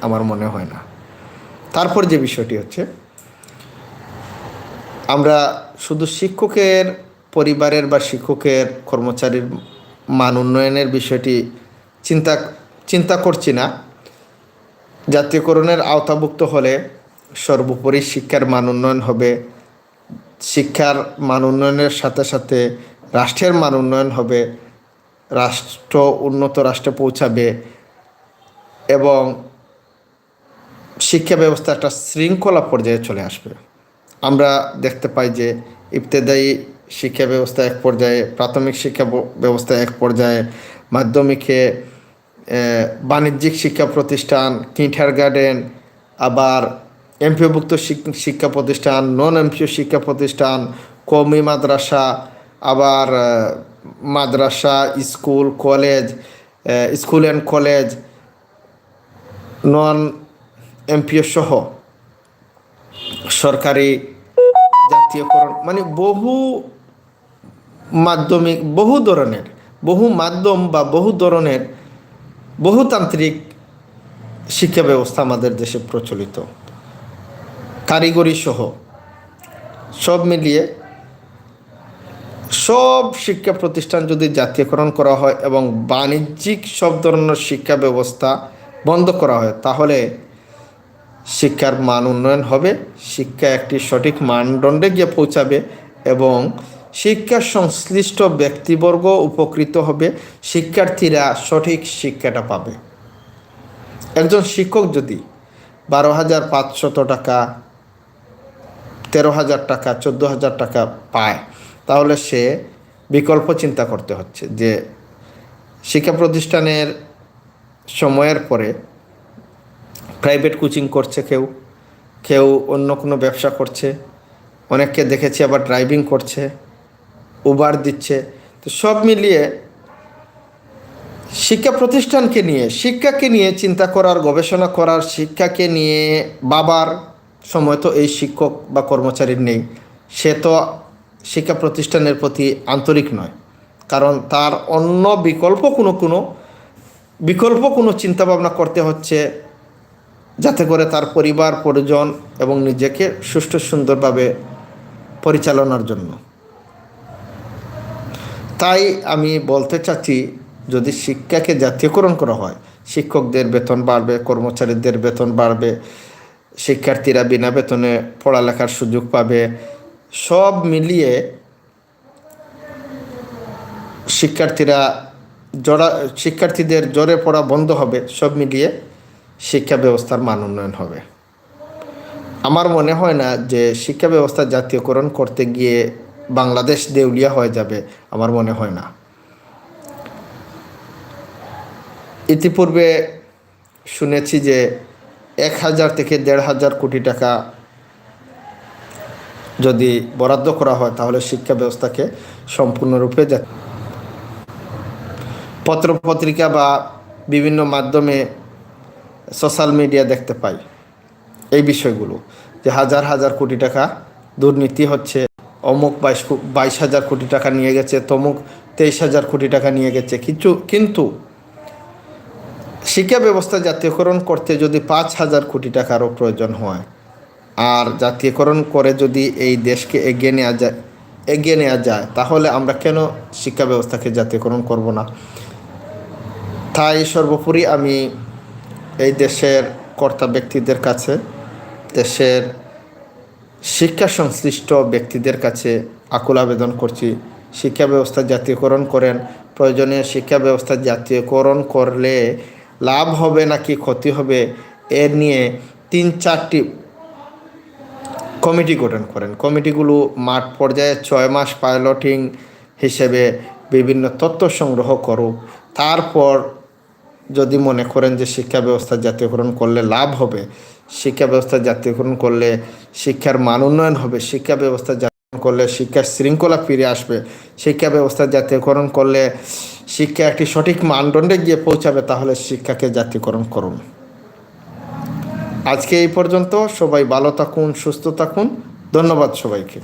আমার মনে হয় না। তারপর যে বিষয়টি হচ্ছে, আমরা শুধু শিক্ষকের পরিবারের বা শিক্ষকের কর্মচারীর মান উন্নয়নের বিষয়টি চিন্তা চিন্তা করছি না। জাতীয়করণের আওতাভুক্ত হলে সর্বোপরি শিক্ষার মান উন্নয়ন হবে। শিক্ষার মান উন্নয়নের সাথে সাথে রাষ্ট্রের মান উন্নয়ন হবে। রাষ্ট্র, উন্নত রাষ্ট্রে পৌঁছাবে এবং শিক্ষা ব্যবস্থা একটা শৃঙ্খলা পর্যায়ে চলে আসবে। আমরা দেখতে পাই যে ইবতেদায়ী শিক্ষা ব্যবস্থা এক পর্যায়ে, প্রাথমিক শিক্ষা ব্যবস্থা এক পর্যায়ে, মাধ্যমিকে বাণিজ্যিক শিক্ষা প্রতিষ্ঠান কিন্টার গার্ডেন আবার এমপিওভুক্ত শিক- শিক্ষা প্রতিষ্ঠান নন এমপিও শিক্ষা প্রতিষ্ঠান কমি মাদ্রাসা, আবার মাদ্রাসা, school, college school and college, non MPO সহ সরকারি জাতীয়করণ মানে বহু মাধ্যমিক, বহু ধরনের, বহু মাধ্যম বা বহু ধরনের বহুতান্ত্রিক শিক্ষা ব্যবস্থা আমাদের দেশে প্রচলিত। কারিগরি সহ সব মিলিয়ে সব শিক্ষা প্রতিষ্ঠান যদি জাতীয়করণ করা হয় এবং বাণিজ্যিক সব ধরনের শিক্ষা ব্যবস্থা বন্ধ করা হয়, তাহলে শিক্ষার মান উন্নয়ন হবে, শিক্ষা একটি সঠিক মানদণ্ডে গিয়ে পৌঁছাবে এবং শিক্ষা সংশ্লিষ্ট ব্যক্তিবর্গ উপকৃত হবে, শিক্ষার্থীরা সঠিক শিক্ষাটা পাবে। একজন শিক্ষক যদি বারো হাজার পাঁচশত টাকা, তেরো হাজার টাকা, চোদ্দ হাজার টাকা পায়, তাহলে সে বিকল্প চিন্তা করতে হচ্ছে যে শিক্ষা প্রতিষ্ঠানের সময়ের পরে প্রাইভেট কোচিং করছে কেউ কেউ অন্য কোনো ব্যবসা করছে, অনেককে দেখেছি আবার ড্রাইভিং করছে উবার দিচ্ছে, তো সব মিলিয়ে শিক্ষা প্রতিষ্ঠানকে নিয়ে, শিক্ষাকে নিয়ে চিন্তা করার, গবেষণা করার, শিক্ষাকে নিয়ে বাবার সময় তো এই শিক্ষক বা কর্মচারীর নেই, সে তো শিক্ষা প্রতিষ্ঠানের প্রতি আন্তরিক নয়, কারণ তার অন্য বিকল্প কোনো কোনো, বিকল্প কোনো চিন্তাভাবনা করতে হচ্ছে যাতে করে তার পরিবার, পরিজন এবং নিজেকে সুষ্ঠু, সুন্দরভাবে পরিচালনার জন্য। তাই আমি বলতে চাচ্ছি, যদি শিক্ষাকে জাতীয়করণ করা হয়, শিক্ষকদের বেতন বাড়বে, কর্মচারীদের বেতন বাড়বে, শিক্ষার্থীরা বিনা বেতনে পড়ালেখার সুযোগ পাবে, সব মিলিয়ে শিক্ষার্থীরা জড়া, শিক্ষার্থীদের জোরে পড়া বন্ধ হবে, সব মিলিয়ে শিক্ষা ব্যবস্থার মান উন্নয়ন হবে। আমার মনে হয় না যে শিক্ষা ব্যবস্থা জাতীয়করণ করতে গিয়ে বাংলাদেশ দেউলিয়া হয়ে যাবে, আমার মনে হয় না। ইতিপূর্বে শুনেছি যে এক হাজার থেকে দেড় হাজার কোটি টাকা যদি বরাদ্দ করা হয়, তাহলে শিক্ষা ব্যবস্থাকে সম্পূর্ণরূপে পত্রপত্রিকা বা বিভিন্ন মাধ্যমে সোশ্যাল মিডিয়া দেখতে পাই। এই বিষয়গুলো যে হাজার হাজার কোটি টাকা দুর্নীতি হচ্ছে, অমুক বাইশ বাইশ হাজার কোটি টাকা নিয়ে গেছে, তমুক তেইশ হাজার কোটি টাকা নিয়ে গেছে। কিছু কিন্তু শিক্ষা ব্যবস্থা জাতীয়করণ করতে যদি পাঁচ হাজার কোটি টাকারও প্রয়োজন হয়, আর জাতীয়করণ করে যদি এই দেশকে এগিয়ে নেওয়া যায় এগিয়ে নেওয়া যায়, তাহলে আমরা কেন শিক্ষা ব্যবস্থাকে জাতীয়করণ করব না? তাই সর্বোপরি আমি এই দেশের কর্তা ব্যক্তিদের কাছে, দেশের শিক্ষা সংশ্লিষ্ট ব্যক্তিদের কাছে আকুল আবেদন করছি। শিক্ষা ব্যবস্থা জাতীয়করণ করেন। প্রয়োজনীয় শিক্ষা ব্যবস্থা জাতীয়করণ করলে লাভ হবে নাকি ক্ষতি হবে এ নিয়ে তিন চারটি কমিটি গঠন করেন। কমিটিগুলো মাঠ পর্যায়ে ছয় মাস পাইলটিং হিসেবে বিভিন্ন তথ্য সংগ্রহ করুক। তারপর যদি মনে করেন যে শিক্ষা ব্যবস্থা জাতীয়করণ করলে লাভ হবে, শিক্ষা ব্যবস্থা জাতীয়করণ করলে শিক্ষার মান উন্নয়ন হবে, শিক্ষা ব্যবস্থা জাতীয়করণ করলে শিক্ষার শৃঙ্খলা ফিরে আসবে, শিক্ষা ব্যবস্থা জাতীয়করণ করলে শিক্ষা একটি সঠিক মানদণ্ডে গিয়ে পৌঁছাবে, তাহলে শিক্ষাকে জাতীয়করণ করুন। আজকে এই পর্যন্ত সবাই ভালো থাকুন, সুস্থ থাকুন, ধন্যবাদ সবাইকে।